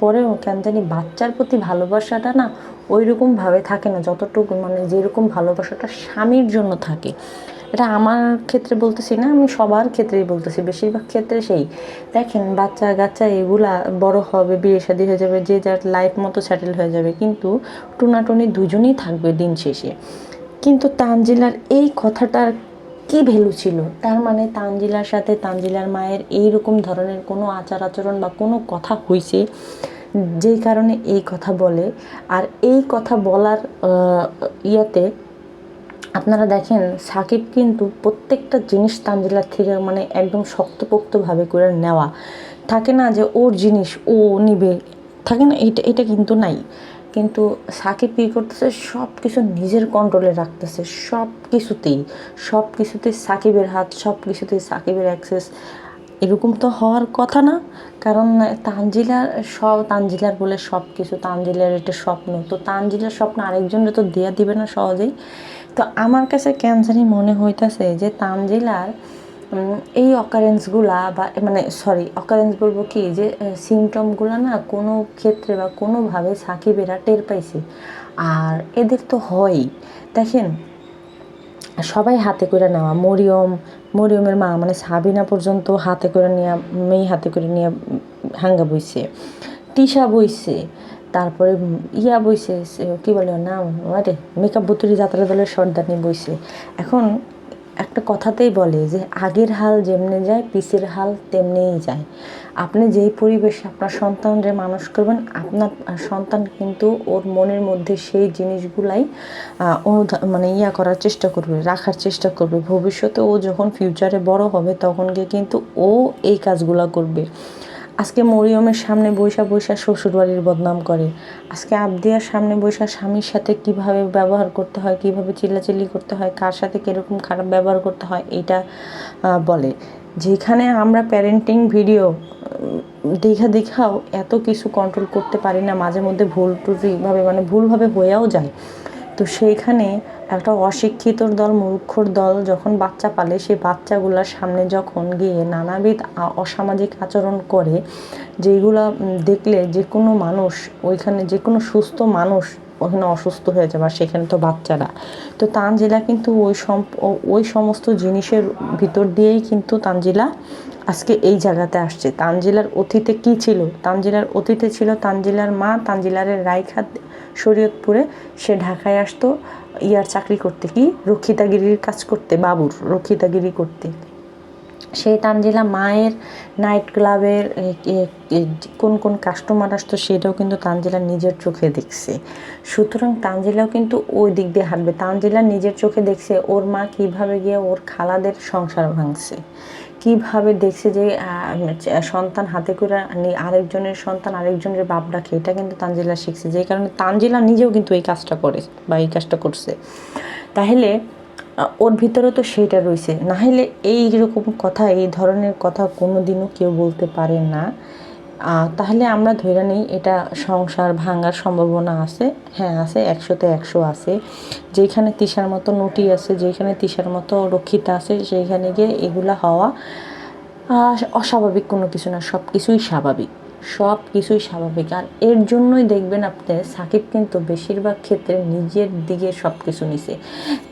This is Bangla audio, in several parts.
পরেও কেন জানি বাচ্চার প্রতি ভালোবাসাটা না ওই রকমভাবে থাকে না, যতটুকু মানে যেরকম ভালোবাসাটা স্বামীর জন্য থাকে। এটা আমার ক্ষেত্রে বলতেছি না, আমি সবার ক্ষেত্রেই বলতেছি, বেশিরভাগ ক্ষেত্রে সেই। দেখেন বাচ্চা কাচ্চা এগুলা বড় হবে, বিয়ে শাদী হয়ে যাবে, যে যার লাইফ মতো সেটেল হয়ে যাবে, কিন্তু টুনাটুনি দুজনেই থাকবে দিন শেষে। কিন্তু তানজিলার এই কথাটার কি ভ্যালু ছিল? তার মানে তানজিলার সাথে তানজিলার মায়ের এই রকম ধরনের কোনো আচার আচরণ বা কোনো কথা হয়েছে যেই কারণে এই কথা বলে। আর এই কথা বলার ইয়েতে আপনারা দেখেন, সাকিব কিন্তু প্রত্যেকটা জিনিস তানজিলার থেকে মানে একদম শক্তপোক্তভাবে করে নেওয়া। থাকে না যে ওর জিনিস ও নিবে। থাকে না, এটা এটা কিন্তু নাই। কিন্তু সাকিব কী করতেছে? সব কিছু নিজের কন্ট্রোলে রাখতেছে। সব কিছুতেই সব কিছুতেই সাকিবের হাত সব কিছুতেই সাকিবের অ্যাক্সেস এরকম তো হওয়ার কথা না। কারণ তানজিলার সব তানজিলার বলে সব কিছু তানজিলার এটা স্বপ্ন। তো তানজিলার স্বপ্ন আরেকজনের তো দেয়া দিবে না সহজেই। তো আমার কাছে জানি মনে হইতাছে যে তানজিলার এই অকারেন্সগুলা বা মানে সরি অকারেন্স বলব কি? যে সিমটমগুলো না কোনো ক্ষেত্রে বা কোনোভাবে সাকিবেরা টের পাইছে। আর এদের তো হয়ই। দেখেন, সবাই হাতে করে নেওয়া। মরিয়ম, মরিয়মের মা মানে সাবিনা পর্যন্ত হাতে করে নিয়ে, মেয়ে হাতে করে নিয়ে, হাঙ্গা বইছে। তিশা বইছে। তারপরে ইয়া বইছে কি বলে নাম? আরে, মেকআপ বুতুরি যাত্রা দলের সর্দারনি বইছে। এখন একটা কথাতেই বলে যে, আগের হাল যেমনি যায় পিসের হাল তেমনিই যায়। আপনি যেই পরিবেশে আপনার সন্তান যে মানুষ করবেন, আপনার সন্তান কিন্তু ওর মনের মধ্যে সেই জিনিসগুলাই অনুধা- মানে ইয়া করার চেষ্টা করবে, রাখার চেষ্টা করবে। ভবিষ্যতে ও যখন ফিউচারে বড় হবে, তখন গিয়ে কিন্তু ও এই কাজগুলো করবে। আজকে মরিয়মের সামনে বৈশা বৈশা শ্বশুরবাড়ির বদনাম করে। আজকে আবদিয়ার সামনে বৈশা স্বামীর সাথে কীভাবে ব্যবহার করতে হয়, কীভাবে চিল্লাচিল্লি করতে হয়, কার সাথে কীরকম খারাপ ব্যবহার করতে হয়, এটা বলে। যেখানে আমরা প্যারেন্টিং ভিডিও দেখা দেখাও এত কিছু কন্ট্রোল করতে পারি না, মাঝে মধ্যে ভুল টুটিভাবে মানে ভুলভাবে হয়েও যায়। তো সেইখানে একটা অশিক্ষিতর দল, মূর্খর দল যখন বাচ্চা পালে, সেই বাচ্চাগুলোর সামনে যখন গিয়ে নানাবিধ অসামাজিক আচরণ করে যেগুলো দেখলে যে কোনো মানুষ ওইখানে যে কোনো সুস্থ মানুষ ওখানে অসুস্থ হয়ে যাবে সেখানে তো বাচ্চারা। তো তানজিলা কিন্তু ওই সম ওই সমস্ত জিনিসের ভিতর দিয়েই কিন্তু তানজিলা আজকে এই জায়গাতে আসছে। তানজিলার অতীতে কি ছিল? তানজিলার অতীতে ছিল তানজিলার মা তানজিলারের রায়খাত শরীয়তপুরে সে ঢাকায় আসতো, ইয়ার চাকরি করতে কি? রক্ষিতাগিরির কাজ করতে, বাবুর রক্ষিতাগিরি করতে। সেই তানজিলা মায়ের নাইট ক্লাবের কোন কোন কাস্টমার আসতো সেটাও কিন্তু তানজিলা নিজের চোখে দেখছে। সুতরাং তানজিলাও কিন্তু ওই দিক দিয়ে হাঁটবে। তানজিলা নিজের চোখে দেখছে, ওর মা কীভাবে গিয়ে ওর খালাদের সংসার ভাঙছে। কীভাবে দেখছে যে সন্তান হাতে করে আরেকজনের সন্তান, আরেকজনের বাপ ডাকে এটা কিন্তু তানজিলা শিখছে। যে কারণে তানজিলা নিজেও কিন্তু এই কাজটা করে বা এই কাজটা করছে। তাহলে ওর ভিতরে তো সেইটা রয়েছে। নাহলে এই রকম কথা, এই ধরনের কথা কোনোদিনও কেউ বলতে পারে না। তাহলে আমরা ধরে নিই, এটা সংসার ভাঙার সম্ভাবনা আছে। হ্যাঁ আছে, একশোতে একশো আছে। যেখানে তিশার মতো নটি আছে যেখানে তিশার মতো রক্ষিতা আছে, সেইখানে গিয়ে এগুলা হওয়া অস্বাভাবিক কোনো কিছু না সব কিছুই স্বাভাবিক। সব কিছুই স্বাভাবিক। আর এর জন্যই দেখবেন আপনি, সাকিব কিন্তু বেশিরভাগ ক্ষেত্রে নিজের দিকে সব কিছু নিছে।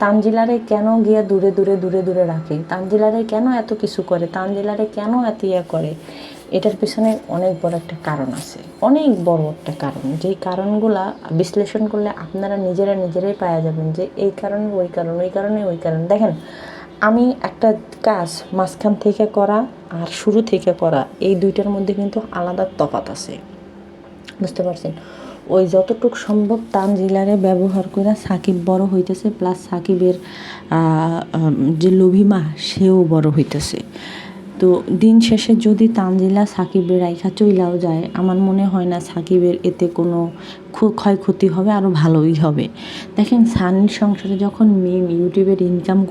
তানজিলারে কেন গিয়া দূরে দূরে দূরে দূরে রাখে? তানজিলারে কেন এত কিছু করে? তানজিলারে কেন এত ইয়া করে? এটার পিছনে অনেক বড় একটা কারণ আছে। অনেক বড় একটা কারণ। যেই কারণগুলা বিশ্লেষণ করলে আপনারা নিজেরা নিজেরাই পাওয়া যাবেন যে এই কারণে, ওই কারণ, ওই কারণে, ওই কারণ। দেখেন, আমি একটা কাজ মাঝখান থেকে করা আর শুরু থেকে করা, এই দুইটার মধ্যে কিন্তু আলাদা তফাত আছে। বুঝতে পারছেন? ওই যতটুক সম্ভব তানজিলারে ব্যবহার করে সাকিব বড় হইতেছে, প্লাস সাকিবের যে লভিমা সেও বড় হইতেছে। তো দিন শেষে যদি তানজিলা সাকিবের রাইখা চইলাও যায়, আমার মনে হয় না সাকিবের এতে কোনো ক্ষু- ক্ষয়ক্ষতি হবে আরও ভালোই হবে। দেখেন সানির সংসারে যখন মিম ইউটিউবের ইনকাম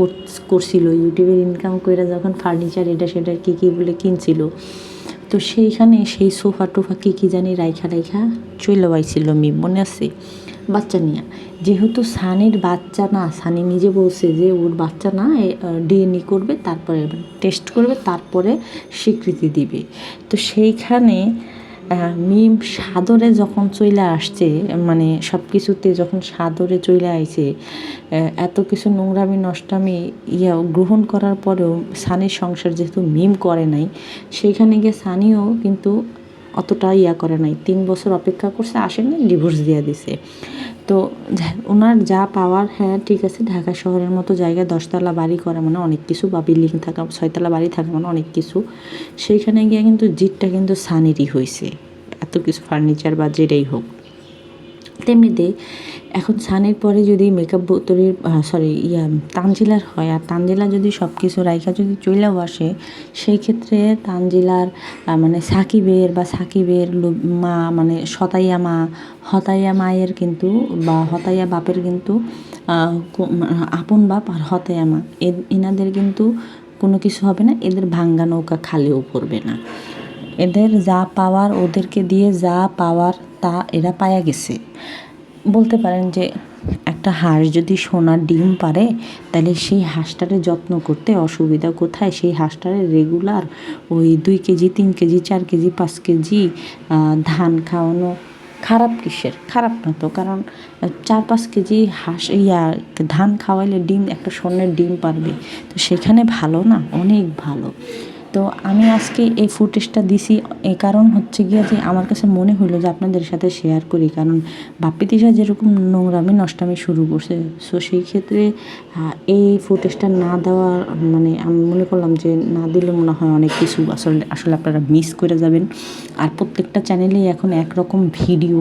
করছিল, ইউটিউবের ইনকাম করে যখন ফার্নিচার এটা সেটা কী কী বলে কিনছিল, তো সেইখানে সেই সোফা টোফা কী কী জানি রাইখা রাইখা চলে পাইছিল মিম মনে আছে? বাচ্চা নিয়ে। যেহেতু সানির বাচ্চা না, সানি নিজে বলছে যে ওর বাচ্চা না ডিএনএ করবে, তারপরে টেস্ট করবে, তারপরে স্বীকৃতি দিবে। তো সেইখানে মিম সাদরে যখন চলে আসছে মানে সব কিছুতে যখন সাদরে চলে আইছে এত কিছু নোংরামি, নষ্টামি, ইয়া গ্রহণ করার পরেও সানির সংসার যেহেতু মিম করে নাই, সেইখানে গিয়ে সানিও কিন্তু অতটা ইয়া করে নাই। তিন বছর অপেক্ষা করছে, আসেনি ডিভোর্স দিয়ে দিছে। তো ওনার যা পাওয়ার হ্যাঁ ঠিক আছে, ঢাকা শহরের মতো জায়গায় দশতলা বাড়ি করা মানে অনেক কিছু বা বিল্ডিং থাকা, ছয়তলা বাড়ি থাকা মানে অনেক কিছু। সেইখানে গিয়ে কিন্তু জিতটা কিন্তু সানেরই হয়েছে এত কিছু ফার্নিচার বা যেটাই হোক। তেমনিতে এখন সানের পরে যদি মেকআপ বোতলের সরি ইয়া, তানজিলার হয়, আর তানজিলা যদি সব কিছু রাইখা যদি চইলাও আসে, সেই ক্ষেত্রে তানজিলার মানে সাকিবের বা সাকিবের মা মানে সতাইয়া মা, হতাইয়া মায়ের কিন্তু, বা হতাইয়া বাপের কিন্তু আপন বাপ আর হতাইয়া মা এনাদের কিন্তু কোনো কিছু হবে না, এদের ভাঙ্গা নৌকা খালিও পড়বে না। এদের যা পাওয়ার ওদেরকে দিয়ে যা পাওয়ার তা এরা পায়া গেছে। বলতে পারেন যে একটা হাঁস যদি সোনার ডিম পারে, তাহলে সেই হাঁসটারে যত্ন করতে অসুবিধা কোথায়? সেই হাঁসটারে রেগুলার ওই দুই কেজি, তিন কেজি, চার কেজি, পাঁচ কেজি ধান খাওয়ানো খারাপ কিসের? খারাপ না তো, কারণ চার পাঁচ কেজি হাঁস, ইয়া, ধান খাওয়াইলে ডিম, একটা স্বর্ণের ডিম পারবে। তো সেখানে ভালো না? অনেক ভালো। তো আমি আজকে এই ফুটেজটা দিছি এই কারণ হচ্ছে গিয়ে যে আমার কাছে মনে হলো যে আপনাদের সাথে শেয়ার করি। কারণ বাপ্পি তিশা যেরকম নোংরামি, নষ্টামি শুরু করছে সো সেই ক্ষেত্রে এই ফুটেজটা না দেওয়া মানে আমি মনে করলাম যে না দিলে মনে হয় অনেক কিছু আসলে আসলে আপনারা মিস করে যাবেন। আর প্রত্যেকটা চ্যানেলেই এখন একরকম ভিডিও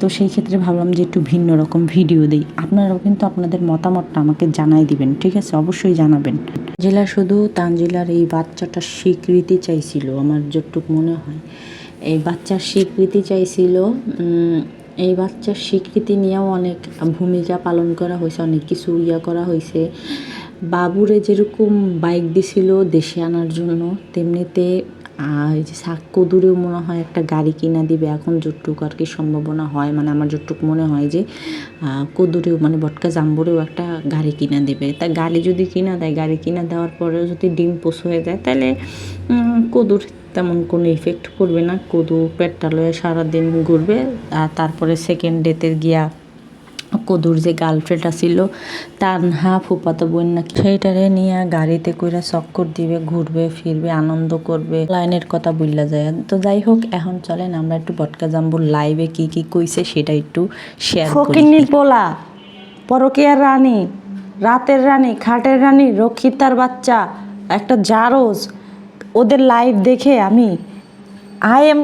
তো সেই ক্ষেত্রে ভাবলাম যে একটু ভিন্ন রকম ভিডিও দিই। আপনারাও কিন্তু আপনাদের মতামতটা আমাকে জানাই দিবেন, ঠিক আছে? অবশ্যই জানাবেন। জেলা শুধু তানজিলার এই বাচ্চাটার স্বীকৃতি চাইছিল, আমার যতটুক মনে হয়। এই বাচ্চার স্বীকৃতি চাইছিল এই বাচ্চার স্বীকৃতি নিয়েও অনেক ভূমিকা পালন করা হয়েছে, অনেক কিছু ইয়া করা হয়েছে। বাবুরে যেরকম বাইক দিছিল দেশে আনার জন্য, তেমনিতে আর এই যে শাক কদুরেও মনে হয় একটা গাড়ি কিনা দিবে, এখন যতটুক আর কি সম্ভাবনা হয় মানে আমার যতটুক মনে হয় যে কদুরেও মানে বটকা জাম্বুরেও একটা গাড়ি কিনা দেবে। তা গাড়ি যদি কিনা দেয়, গাড়ি কিনা দেওয়ার পরেও যদি ডিম পোষ হয়ে যায়, তাহলে কদুর তেমন কোনো ইফেক্ট করবে না। কদু পেটটা লয়ে সারাদিন ঘুরবে, আর তারপরে সেকেন্ড ডেতে গিয়া কদুর যে গার্লফ্রেন্ড আছিল, তানহা ফুপাতো বোন না সেইটারে নিয়ে গাড়িতে কইরা চক্কর দিবে, ঘুরবে, ফিরবে, আনন্দ করবে, লাইনের কথা বললা যায়। তো যাই হোক এখন চলেন, আমরা একটু বটকা জাম্বুর লাইভে কি কি কইছে সেটা একটু শেয়ার করি। পোলা, পরকিয়ার রানী, রাতের রানী, খাটের রানী, রক্ষিতার বাচ্চা, একটা জারোজ, ওদের লাইভ দেখে আমি আই এম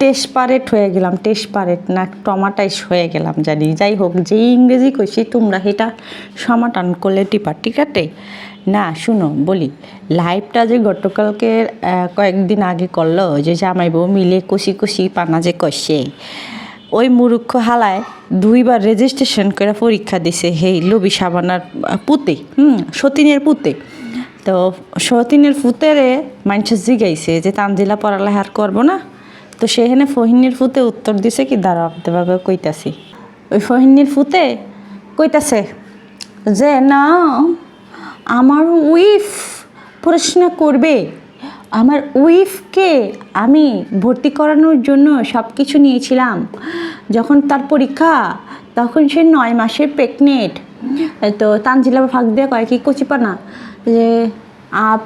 টেসপারেট হয়ে গেলাম টেসপারেট না টমাটাইস হয়ে গেলাম জানি। যাই হোক যে ইংরেজি কইছি, তোমরা এটা সমাটান করলে টিপা, ঠিক আছে? না, শুনো, বলি লাইভটা যে গতকালকে কয়েকদিন আগে করল যে জামাই বউ মিলে কষি কষি পানা যে কষে ওই মুরুক্ষ হালায় দুইবার রেজিস্ট্রেশন করে পরীক্ষা দিছে, হেই লবি সাবানার পুতে, হুম, সতীনের পুতে। তো সতীনের পুতেরে মানুষের জিগাইছে যে, তানজিলা পড়ালেখা আর করব না তো সেখানে ফহিনীর ফুতে উত্তর দিছে কি দাঁড়াও আপনাদেরকে কইতাছি। ওই ফহিনীর ফুতে কইতাছে যে, না, আমার উইফ পড়াশোনা করবে। আমার উইফকে আমি ভর্তি করানোর জন্য সব কিছু নিয়েছিলাম। যখন তার পরীক্ষা, তখন সে নয় মাসের প্রেগনেন্ট তো তানজিলা ফাঁক দিয়ে কয় কি, কচিপানা, যে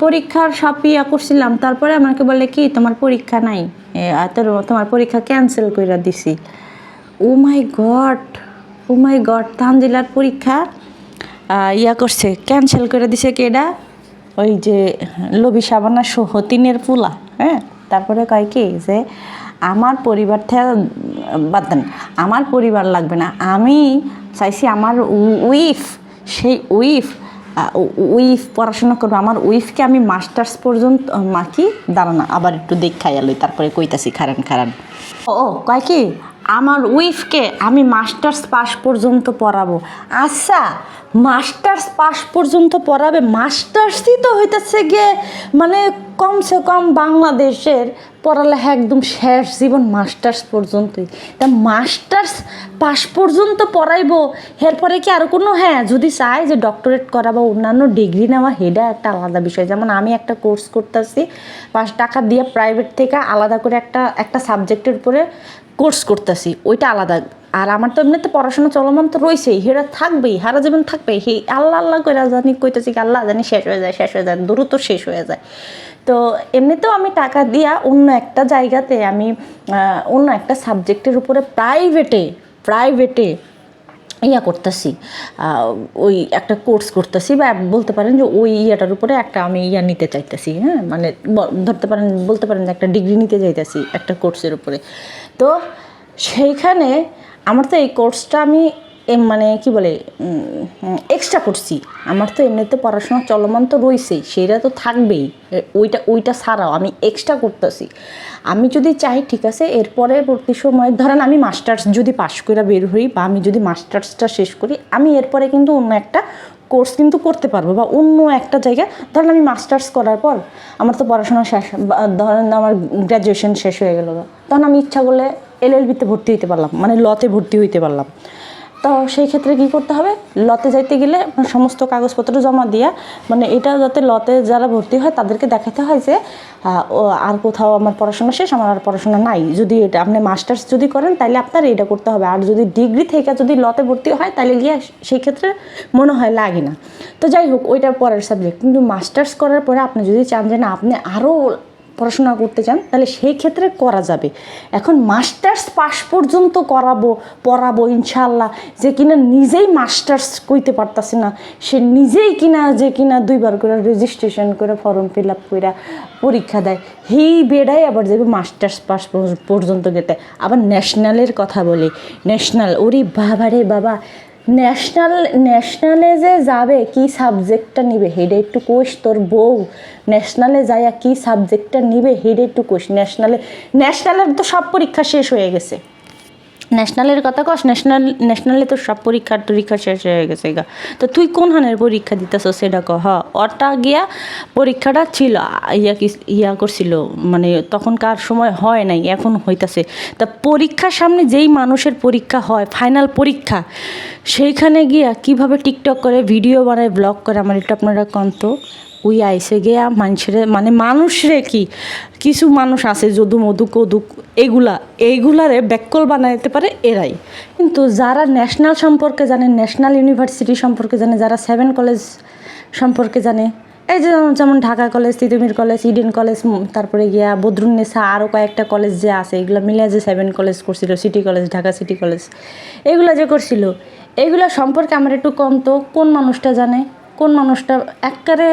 পরীক্ষার সব ইয়া করছিলাম। তারপরে আমাকে বলে কি, তোমার পরীক্ষা নাই। তোর তোমার পরীক্ষা ক্যান্সেল করে দিছি। ও মাই গড ও মাই গড তানজিলার পরীক্ষা ইয়া করছে ক্যান্সেল করে দিছে কেডা ওই যে লবি সাবানা সহতিনের পুলা হ্যাঁ? তারপরে কয় কি যে, আমার পরিবার থেকে বাদ দেন, আমার পরিবার লাগবে না। আমি চাইছি আমার উইফ সেই উইফ উইফ পড়াশোনা করবে। আমার উইফকে আমি মাস্টার্স পর্যন্ত মা কি? দাঁড়ানা আবার একটু দেখাই আলোই তারপরে কইতাছি খারান খারান। ও, কয় কি? আমার উইফকে আমি মাস্টার্স পাস পর্যন্ত পড়াবো। আচ্ছা মাস্টার্স পাস পর্যন্ত পড়াবে মাস্টার্সই তো হইতেছে গিয়ে মানে কমসে কম বাংলাদেশের পড়ালেখা একদম শেষ, জীবন মাস্টার্স পর্যন্তই। তা মাস্টার্স পাশ পর্যন্ত পড়াইবো, এরপরে কি আর কোনো? হ্যাঁ যদি চাই যে ডক্টরেট করা বা অন্যান্য ডিগ্রি নেওয়া হেডা একটা আলাদা বিষয়। যেমন আমি একটা কোর্স করতেছি, পাঁচ টাকা দিয়ে প্রাইভেট থেকে আলাদা করে একটা একটা সাবজেক্টের উপরে কোর্স করতেছি, ওইটা আলাদা। আর আমার তো এমনিতে পড়াশোনা চলমান তো রয়েছেই হেরা থাকবেই হারা জীবন থাকবে হে আল্লাহ আল্লাহ করে জানি, কইতেছি আল্লাহ জানি শেষ হয়ে যায়, শেষ হয়ে যায় দ্রুত শেষ হয়ে যায়। তো এমনিতেও আমি টাকা দিয়া অন্য একটা জায়গাতে আমি অন্য একটা সাবজেক্টের উপরে প্রাইভেটে প্রাইভেটে ইয়া করতেছি ওই একটা কোর্স করতেছি বা বলতে পারেন যে ওই ইয়াটার উপরে একটা আমি ইয়া নিতে চাইতেছি হ্যাঁ? মানে ধরতে পারেন, বলতে পারেন যে একটা ডিগ্রি নিতে চাইতেছি একটা কোর্সের উপরে। তো সেইখানে আমার তো এই কোর্সটা আমি মানে কি বলে এক্সট্রা করছি। আমার তো এমনিতে পড়াশোনা চলমান তো রয়েছেই, সেটা তো থাকবেই। ওইটা ওইটা ছাড়াও আমি এক্সট্রা করতেছি। আমি যদি চাই, ঠিক আছে এর পরবর্তী সময়, ধরেন আমি মাস্টার্স যদি পাশ করে বের হই, বা আমি যদি মাস্টার্সটা শেষ করি, আমি এরপরে কিন্তু অন্য একটা কোর্স কিন্তু করতে পারব, বা অন্য একটা জায়গায় ধরেন আমি মাস্টার্স করার পর আমার তো পড়াশোনা শেষ ধরেন আমার গ্র্যাজুয়েশন শেষ হয়ে গেল। তখন আমি ইচ্ছা করলে এলএলবিতে ভর্তি হইতে পারলাম মানে লতে ভর্তি হইতে পারলাম। তো সেই ক্ষেত্রে কি করতে হবে? লতে যাইতে গেলে সমস্ত কাগজপত্র জমা দিয়া মানে এটা যাতে লতে যারা ভর্তি হয় তাদেরকে দেখাতে হয় যে আর কোথাও আমার পড়াশোনা শেষ, আমার আর পড়াশোনা নাই। যদি এটা আপনি মাস্টার্স যদি করেন তাহলে আপনার এটা করতে হবে। আর যদি ডিগ্রি থেকে যদি লতে ভর্তি হয় তাহলে গিয়ে সেই ক্ষেত্রে মনে হয় লাগে না। তো যাই হোক, ওইটা পরের সাবজেক্ট কিন্তু মাস্টার্স করার পরে আপনি যদি চান যে না, আপনি আরও পড়াশোনা করতে চান, তাহলে সেই ক্ষেত্রে করা যাবে। এখন মাস্টার্স পাস পর্যন্ত করাবো, পড়াবো ইনশাল্লাহ যে কিনা নিজেই মাস্টার্স কইতে পারতাছে না, সে নিজেই কিনা যে কিনা দুইবার করে রেজিস্ট্রেশন করে ফর্ম ফিল আপ করে পরীক্ষা দেয় হেই বেড়াই আবার যাবে মাস্টার্স পাস পর্যন্ত গেতে। আবার ন্যাশনালের কথা বলি ন্যাশনাল ওরে বাবা রে বাবা ন্যাশনাল ন্যাশনালে যে যাবে, কি সাবজেক্টটা নিবে? হেডে একটু কোষ, তোর বউ। ন্যাশনালে যাইয়া কি সাবজেক্টটা নিবে? হেডে একটু কোষ। ন্যাশনালে ন্যাশনালের তো সব পরীক্ষা শেষ হয়ে গেছে। ন্যাশনালের কথা কস ন্যাশনাল ন্যাশনালে তো সব পরীক্ষা টরীক্ষা শেষ হয়ে গেছে গা। তো তুই কোন হানের পরীক্ষা দিতেছ সেটা কহ ওটা গিয়া পরীক্ষাটা ছিল, ইয়া কি, ইয়া করছিল মানে তখনকার সময় হয় নাই, এখন হইতাছে। তা পরীক্ষার সামনে যেই মানুষের পরীক্ষা হয় ফাইনাল পরীক্ষা, সেইখানে গিয়া কীভাবে টিকটক করে, ভিডিও বানায় ব্লগ করে, আমার একটু আপনারা কন্ত ওই আইসে গিয়া মানুষের মানে মানুষরে কি, কিছু মানুষ আছে যদু মধু কদুক এগুলা, এইগুলারে ব্যাককল বানাইতে পারে এরাই। কিন্তু যারা ন্যাশনাল সম্পর্কে জানে, ন্যাশনাল ইউনিভার্সিটি সম্পর্কে জানে, যারা সেভেন কলেজ সম্পর্কে জানে, এই যে যেমন- Dhaka college, Titumir college, Eden college তারপরে গিয়া বদরুন্নেসা আরও কয়েকটা কলেজ যে আছে, এগুলো মিলে যে সেভেন কলেজ করছিল, city college, Dhaka city college, এগুলো যে করছিল, এগুলো সম্পর্কে আমার একটু কম তো কোন মানুষটা জানে? কোন মানুষটা একবারে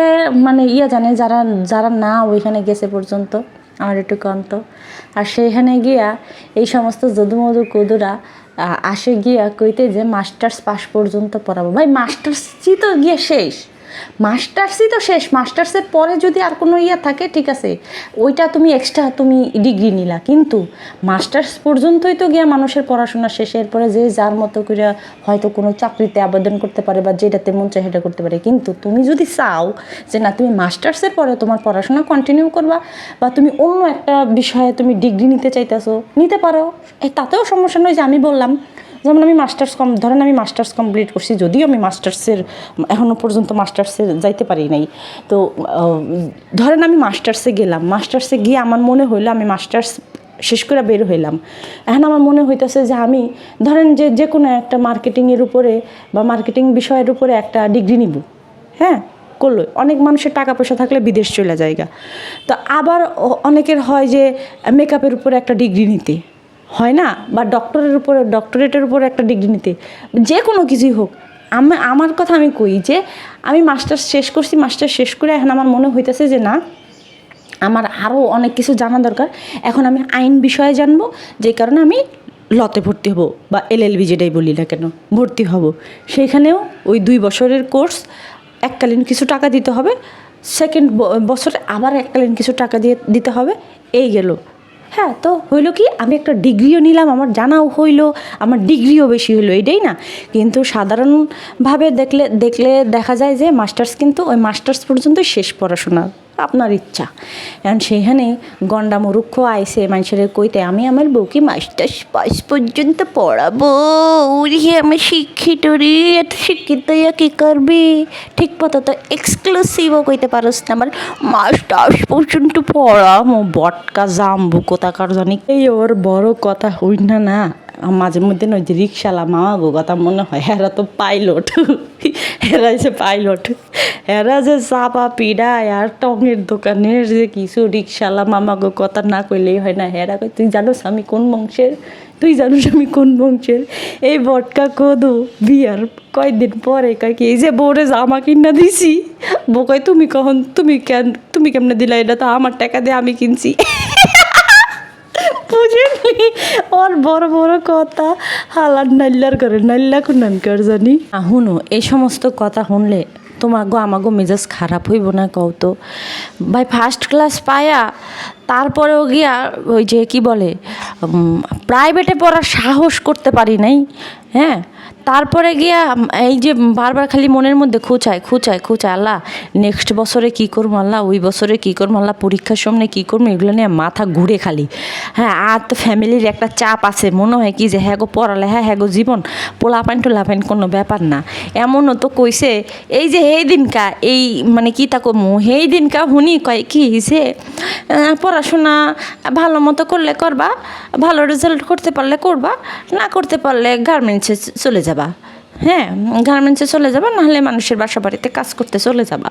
মানে ইয়া জানে যারা যারা না ওইখানে গেছে পর্যন্ত, আমার একটু কন্ত আর সেইখানে গিয়া এই সমস্ত যদুমধু কদুরা আসে গিয়া কইতে যে মাস্টার্স পাশ পর্যন্ত পড়াবো। ভাই, মাস্টার্সই তো গিয়া শেষ। মাস্টার্সই তো শেষ। মাস্টার্সের পরে যদি আর কোনো ইয়ে থাকে, ঠিক আছে, ওইটা তুমি এক্সট্রা তুমি ডিগ্রি নিলা। কিন্তু মাস্টার্স পর্যন্তই তো গিয়া মানুষের পড়াশোনা শেষের পরে যে যার মতো করে হয়তো কোনো চাকরিতে আবেদন করতে পারে বা যেটাতে মন চায় সেটা করতে পারে। কিন্তু তুমি যদি চাও যে না, তুমি মাস্টার্সের পরে তোমার পড়াশোনা কন্টিনিউ করবা বা তুমি অন্য একটা বিষয়ে তুমি ডিগ্রি নিতে চাইতেছো, নিতে পারো। তাতেও সমস্যা নয় যে আমি বললাম। যেমন আমি মাস্টার্স কম ধরেন আমি মাস্টার্স কমপ্লিট করছি, যদিও আমি মাস্টার্সের এখনও পর্যন্ত মাস্টার্সে যাইতে পারি নাই। তো ধরেন আমি মাস্টার্সে গেলাম মাস্টার্সে গিয়ে আমার মনে হইল আমি মাস্টার্স শেষ করে বের হইলাম। এখন আমার মনে হইতেছে যে আমি, ধরেন যে যে কোনো একটা মার্কেটিংয়ের উপরে বা মার্কেটিং বিষয়ের উপরে একটা ডিগ্রি নিব। হ্যাঁ? করল। অনেক মানুষের টাকা পয়সা থাকলে বিদেশ চলে যায়গা। তো আবার অনেকের হয় যে মেকআপের উপরে একটা ডিগ্রি নিতে। হয় না, বা ডক্টরের উপরে ডক্টরেটের উপরে একটা ডিগ্রি নিতে। যে কোনো কিছুই হোক, আমি, আমার কথা আমি কই যে, আমি মাস্টার্স শেষ করছি মাস্টার্স শেষ করে এখন আমার মনে হইতেছে যে না, আমার আরও অনেক কিছু জানা দরকার। এখন আমি আইন বিষয়ে জানব, যে কারণে আমি লতে ভর্তি হব, বা এলএলবি যেটাই বলি না কেন, ভর্তি হব। সেইখানেও ওই দুই বছরের কোর্স এককালীন কিছু টাকা দিতে হবে। সেকেন্ড বছরে আবার এককালীন কিছু টাকা দিয়ে দিতে হবে। এই গেল। হ্যাঁ তো হইল কি, আমি একটা ডিগ্রিও নিলাম, আমার জানাও হইল, আমার ডিগ্রিও বেশি হইল, এটাই না? কিন্তু সাধারণভাবে দেখলে দেখলে দেখা যায় যে মাস্টার্স কিন্তু ওই মাস্টার্স পর্যন্ত শেষ পড়াশোনা। আপনার ইচ্ছা। এখন সেখানে গন্ডা মরুক্ষ আইসে মানুষের কইতে, আমি আমার বউকে মাস্টার্স পাস পর্যন্ত পড়াবো। উড়ি আমি শিক্ষিত রে, এত শিক্ষিত ইয়া কি করবি? ঠিক মতো তো এক্সক্লুসিভও কইতে পারস না, আমার মাস্টার্স পর্যন্ত পড়ামো বটকা জাম্বু কোথাকার জানি। এই ওর বড় কথা হই না না। মাঝে মধ্যে নয় যে রিক্সালা মামা গো, কথা মনে হয় হেরা তো পাইলট। হেরা যে পাইলট হেরা যে চাপা পিড়ায় আর টঙের দোকানের যে কিছু রিক্সালা মামা গো, কথা না কইলেই হয় না। হেরা কই তুই জানোস আমি কোন বংশের? তুই জানোস আমি কোন বংশের? এই বটকা কদু বিয়ার কয়েকদিন পরে কয় কি, এই যে বউরে জামা কিনা দিছি। বউ কয়, তুমি কখন, তুমি কেন, তুমি কেমনে দিলা? এটা তো আমার টাকা দিয়ে আমি কিনছি। বুঝেনি। ওর বড় বড় কথা, হালার নাল্লার করে নাল্লা খুনান কর জানি? শুনো এই সমস্ত কথা শুনলে তোমাগো, আমাগো মেজাজ খারাপ হইব না কও তো। ভাই ফার্স্ট ক্লাস পায়া, তারপরেও গিয়া ওই যে কি বলে প্রাইভেটে পড়ার সাহস করতে পারি নাই হ্যাঁ? তারপরে গিয়া এই যে বারবার খালি মনের মধ্যে খুচায় খুচায় খুচায়, আল্লাহ নেক্সট বছরে কী করব আল্লাহ, ওই বছরে কী করব আল্লাহ, পরীক্ষার সামনে কী করব, এগুলো নিয়ে মাথা ঘুরে খালি। হ্যাঁ আর তো ফ্যামিলির একটা চাপ আছে, মনে হয় কি যে হ্যাঁ গো পড়ালে হ্যাঁ হ্যাঁ গো, জীবন পোলাপাইন টোলাপাইন কোনো ব্যাপার না। এমনও তো কইছে, এই যে এই দিনকা, এই মানে কি তা কমু এই দিনকা, হুনি কয় কি যে পড়াশোনা ভালো মতো করলে করবা, ভালো রেজাল্ট করতে পারলে করবা, না করতে পারলে গার্মেন্টসে চলে যাবা। হ্যাঁ গার্মেন্টসে চলে যাবা, নাহলে মানুষের বাসা বাড়িতে কাজ করতে চলে যাবা।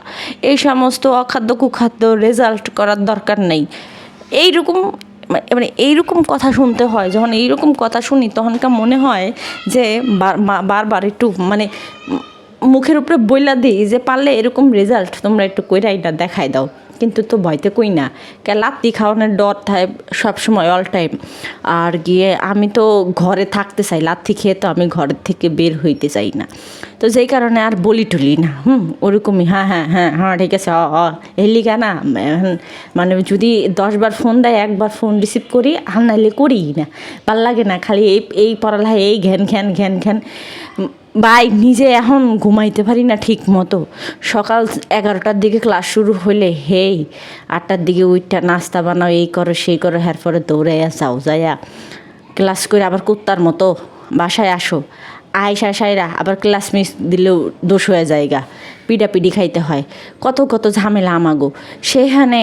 এই সমস্ত অখাদ্য, কুখাদ্য রেজাল্ট করার দরকার নেই। এইরকম মানে এইরকম কথা শুনতে হয়, যখন এইরকম কথা শুনি, তখনকার মনে হয় যে বারবার একটু মানে মুখের উপরে বইলা দিই যে পারলে এরকম রেজাল্ট তোমরা একটু কইরা এটা দেখাই দাও। কিন্তু তো ভয়তে কই না। কে লাত্তি খাওয়ানোর ডর থাকে সবসময় অল টাইম আর গিয়ে আমি তো ঘরে থাকতে চাই, লাত্তি খেয়ে তো আমি ঘরের থেকে বের হইতে চাই না। তো যেই কারণে আর বলি টুলি না, হুম, ওরকমই হ্যাঁ হ্যাঁ হ্যাঁ হ্যাঁ ঠিক আছে, অ অ, এলি না মানে যদি দশবার ফোন দেয় একবার ফোন রিসিভ করি, আর নাইলে করি না। ভালো লাগে না, খালি এই এই পড়ালেখা এই ঘ্যান ঘ্যান ঘ্যান ঘ্যান। ভাই, নিজে এখন ঘুমাইতে পারি না ঠিক মতো সকাল এগারোটার দিকে ক্লাস শুরু হলে হেই, আটটার দিকে উইটটা নাস্তা বানাও, এই করো, সেই করো হ্যার পরে দৌড়াইয়া যাও যাইয়া ক্লাস করে আবার কুত্তার মতো বাসায় আসো। আয়সা সাইরা আবার ক্লাস মিস দিলেও দোষ হয়ে যায়গা পিডাপিডি খাইতে হয়। কত কত ঝামেলা আমাগো। সেখানে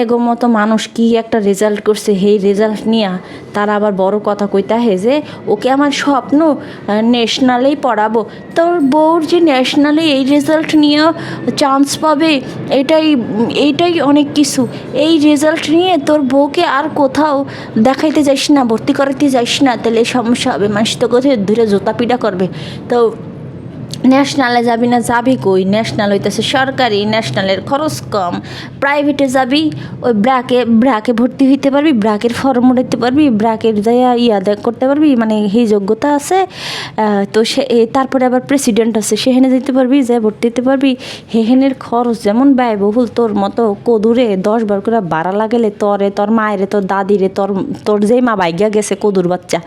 এগো মতো মানুষ কি একটা রেজাল্ট করছে, সেই রেজাল্ট নিয়ে তারা আবার বড় কথা কইতে হে যে, ওকে আমার স্বপ্ন ন্যাশনালেই পড়াবো। তোর বউর যে ন্যাশনালে এই রেজাল্ট নিয়ে চান্স পাবে, এটাই, এইটাই অনেক কিছু। এই রেজাল্ট নিয়ে তোর বউকে আর কোথাও দেখাইতে যাইস না, ভর্তি করাইতে যাইস না, তাহলে সমস্যা হবে। মানুষ তো কোথায় ধরে জোতা পিটা করবে। তো ন্যাশনালে যাবি না, যাবি কই? ন্যাশনাল হইতেছে সরকারি, ন্যাশনালের খরচ কম। প্রাইভেটে যাবি, ওই ব্র্যাকে ব্র্যাকে ভর্তি হইতে পারবি ব্র্যাকের ফর্ম উঠাইতে পারবি ব্র্যাকের যাইয়া ইয়া দেখ করতে পারবি মানে সেই যোগ্যতা আছে। তো সে তারপরে আবার প্রেসিডেন্ট আছে, সেখানে যেতে পারবি, যে ভর্তি হতে পারবি। সেখানের খরচ যেমন ব্যয়বহুল তোর মতো কদুরে দশ বার করে বাড়া লাগালে তরে, তোর মায়েরে, তোর দাদিরে, তোর তোর যেই মা বাইগা গেছে কদুর বাচ্চা।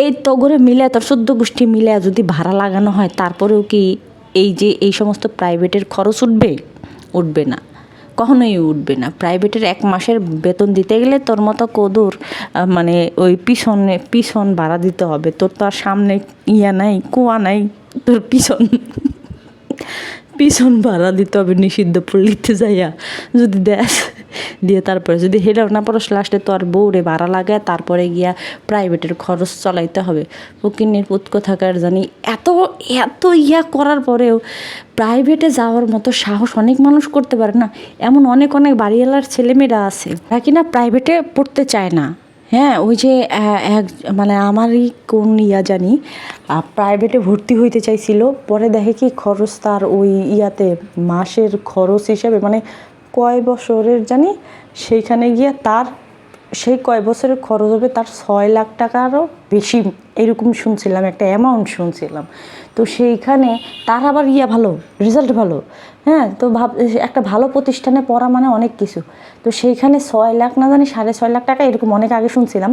এই তো করে মিলে তোর চোদ্দ গোষ্ঠী মিলে যদি ভাড়া লাগানো হয় তারপরেও কি এই যে এই সমস্ত প্রাইভেটের খরচ উঠবে? উঠবে না। কখনোই উঠবে না। প্রাইভেটের এক মাসের বেতন দিতে গেলে তোর মতো কদুর মানে ওই পিছনে, পিছন ভাড়া দিতে হবে। তোর তো আর সামনে ইয়া নাই, কুয়া নাই, তোর পিছন। পিছন ভাড়া দিতে হবে নিষিদ্ধ পল্লীতে যাইয়া। যদি দেশ দিয়ে তারপরে যদি হেরাও না পড়াস লাস্টে তো আর বউরে ভাড়া লাগায় তারপরে গিয়া প্রাইভেটের খরচ চলাইতে হবে। ফকিন্নির পুতক থাকার জানি এত এত ইয়া করার পরেও প্রাইভেটে যাওয়ার মতো সাহস অনেক মানুষ করতে পারে না। এমন অনেক অনেক বাড়িওয়ালার ছেলেমেয়েরা আছে তারা কিনা প্রাইভেটে পড়তে চায় না। হ্যাঁ ওই যে এক মানে আমারই কোন ইয়া জানি প্রাইভেটে ভর্তি হইতে চাইছিল, পরে দেখে কি খরচ তার ওই ইয়াতে মাসের খরচ হিসাবে মানে কয় বছরের জানি, সেইখানে গিয়ে তার, সেই কয় বছরের খরচ হবে তার ছয় লাখ টাকারও বেশি, এরকম শুনছিলাম, একটা অ্যামাউন্ট শুনছিলাম। তো সেইখানে তার আবার ইয়া ভালো রেজাল্ট ভালো হ্যাঁ? তো ভাব, একটা ভালো প্রতিষ্ঠানে পড়া মানে অনেক কিছু। তো সেইখানে ছয় লাখ না জানি, সাড়ে ছয় লাখ টাকা, এরকম অনেক আগে শুনছিলাম।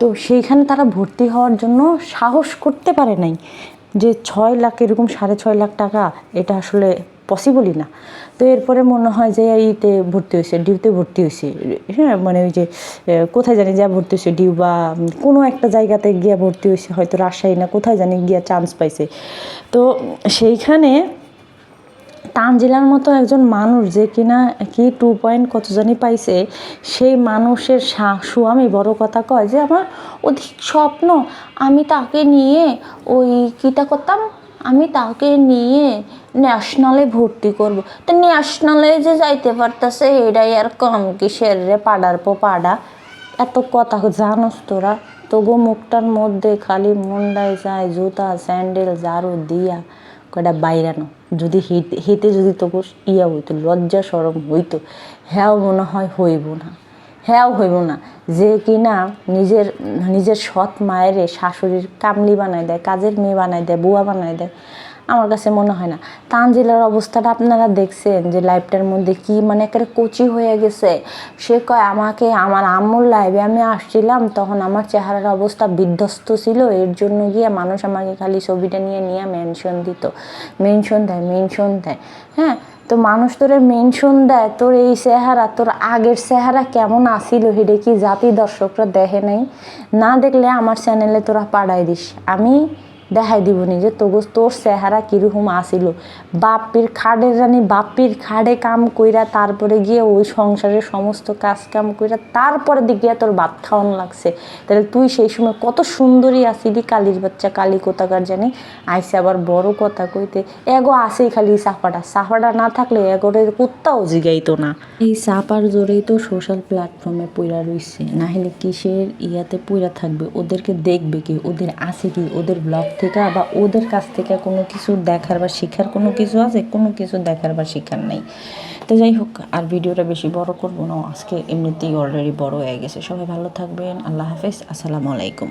তো সেইখানে তারা ভর্তি হওয়ার জন্য সাহস করতে পারে নাই যে ছয় লাখ, এরকম সাড়ে ছয় লাখ টাকা, এটা আসলে পসিবলই না। তো এরপরে মনে হয় যে ইতে ভর্তি হয়েছে, ডিউতে ভর্তি হয়েছে। হ্যাঁ মানে ওই যে কোথায় জানি যা ভর্তি হয়েছে, ডিউ বা কোনো একটা জায়গাতে গিয়া ভর্তি হয়েছে, হয়তো রাজশাহী না কোথায় জানি গিয়া চান্স পাইছে। তো সেইখানে তানজিলার মতো একজন মানুষ যে কিনা কি টু পয়েন্ট কত জানি পাইছে, সেই মানুষের সা- আমি বড় কথা কয় যে, আমার অধিক স্বপ্ন, আমি তাকে নিয়ে ওই কীটা করতাম? আমি তাকে নিয়ে ন্যাশনালে ভর্তি করব। তো ন্যাশনালে যে যাইতে পারতেছে, এটাই আর কম কিসের রে পাড়ার পো পাড়া? এত কথা জানোস তোরা? তবু মুখটার মধ্যে খালি মুন্ডায় যায়, জুতা স্যান্ডেল ঝাড়ু দিয়া কয়টা বাইরানো যদি হেঁটে হেঁটে যদি তবু ইয়া হইতো, লজ্জা সরম হইতো হ্যাও মনে হয় হইব না। হ্যাও হইব না। যে কিনা নিজের নিজের সৎ মায়েরে শাশুড়ির কামলি বানায় দেয়, কাজের মেয়ে বানায় দেয়, বুয়া বানায় দেয়, আমার কাছে মনে হয় না। তানজিলার অবস্থাটা আপনারা দেখছেন যে লাইফটার মধ্যে কি মানে একেবারে কচি হয়ে গেছে। সে কয়, আমাকে, আমার আম্মুর লাইভে আমি আসছিলাম, তখন আমার চেহারার অবস্থা বিধ্বস্ত ছিল। এর জন্য গিয়ে মানুষ আমাকে খালি ছবিটা নিয়ে নিয়ে মেনশন দিত। মেনশন দেয় মেনশন দেয় হ্যাঁ? তো মানুষ তোরে মেনশন দেয়, তোর এই চেহারা, তোর আগের চেহারা কেমন আসিল হেডে কি জাতি দর্শকরা দেখে নাই? না দেখলে আমার চ্যানেলে তোরা পাড়ায় দিস। আমি দেখাই দিব নি যে তোগো তোর চেহারা কীরকম আসিল। বাপির খাড়ের রানী বাপির খাড়ে কাম কইরা তারপরে গিয়ে ওই সংসারের সমস্ত কাজ কাম কইরা তারপরে দিকে তোর ভাত খাওয়ানো লাগছে। তাহলে তুই সেই সময় কত সুন্দরী আসিলি কালির বাচ্চা, কালি কোথাকার জানি? আইসে আবার বড় কথা কইতে, এগো আসেই খালি সাফাটা সাফাটা না থাকলে এগোরে কুত্তাও জিগাইতো না। এই সাপার জোরেই তো সোশ্যাল প্ল্যাটফর্মে পইরা রইছে। না হলে কিসের ইয়াতে পইরা থাকবে? ওদেরকে দেখবে কি? ওদের আছে কি? ওদের ব্লগ থেকে বা ওদের কাছ থেকে কোনো কিছু দেখার বা শেখার কোনো কিছু আছে? কোনো কিছু দেখার বা শেখার নেই। তো যাই হোক, আর ভিডিওটা বেশি বড় করব না। আজকে এমনিতেই অলরেডি বড় হয়ে গেছে। সবাই ভালো থাকবেন। আল্লাহ হাফেজ। আসসালামু আলাইকুম।